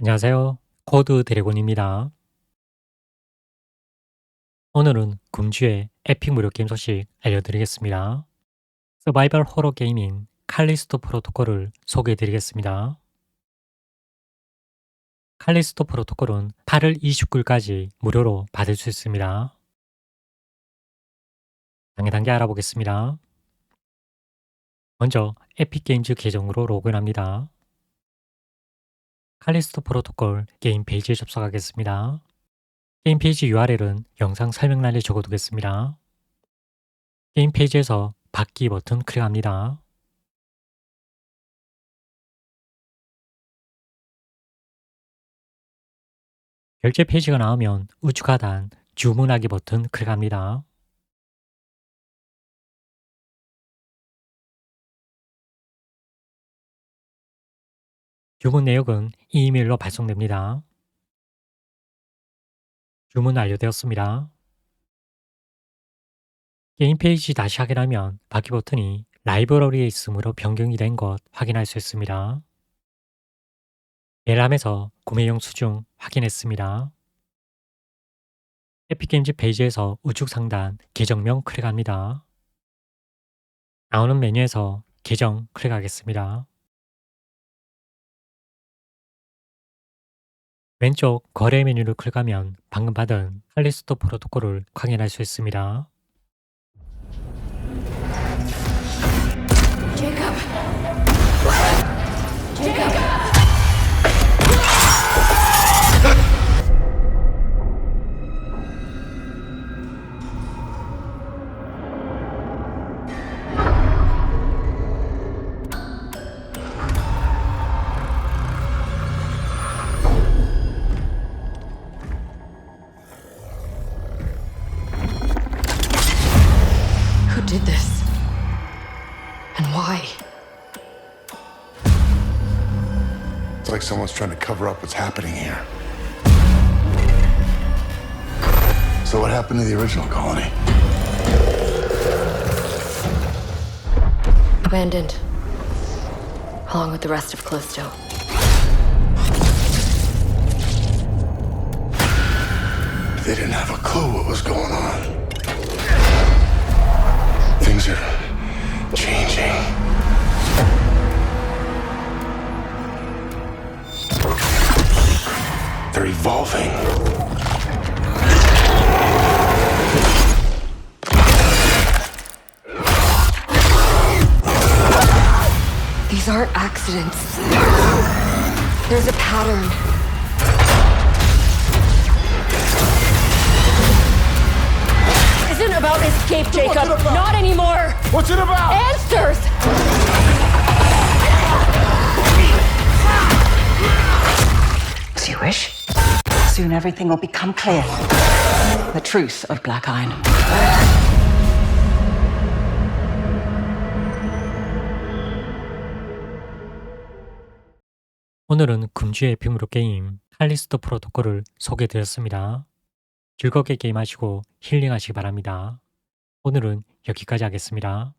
안녕하세요. 코드 드래곤입니다. 오늘은 금주의 에픽 무료 게임 소식 알려드리겠습니다. 서바이벌 호러 게임인 칼리스토 프로토콜을 소개해드리겠습니다. 칼리스토 프로토콜은 8월 29일까지 무료로 받을 수 있습니다. 단계 단계 알아보겠습니다. 먼저 에픽게임즈 계정으로 로그인합니다. 칼리스토 프로토콜 게임 페이지에 접속하겠습니다. 게임 페이지 URL은 영상 설명란에 적어두겠습니다. 게임 페이지에서 받기 버튼 클릭합니다. 결제 페이지가 나오면 우측 하단 주문하기 버튼 클릭합니다. 주문 내역은 이메일로 발송됩니다. 주문 완료되었습니다. 게임 페이지 다시 확인하면 받기 버튼이 라이브러리에 있으므로 변경이 된 것 확인할 수 있습니다. 예람에서 구매 영수증 확인했습니다. 에픽게임즈 페이지에서 우측 상단 계정명 클릭합니다. 나오는 메뉴에서 계정 클릭하겠습니다. 왼쪽 거래 메뉴를 클릭하면 방금 받은 칼리스토 프로토콜을 확인할 수 있습니다. Jacob! Who did this? And why? It's like someone's trying to cover up what's happening here. So, what happened to the original colony? Abandoned. Along with the rest of Callisto. They didn't have a clue what was going on. They're evolving. These aren't accidents. There's a pattern. Isn't about escape, Jacob. it about? Not anymore. What's it about? Answers. As you wish. Soon everything will become clear. The truth of Black Iron. 오늘은 금주의 빅무료 게임 칼리스토 프로토콜을 소개해드렸습니다. 즐겁게 게임하시고 힐링하시기 바랍니다. 오늘은 여기까지 하겠습니다.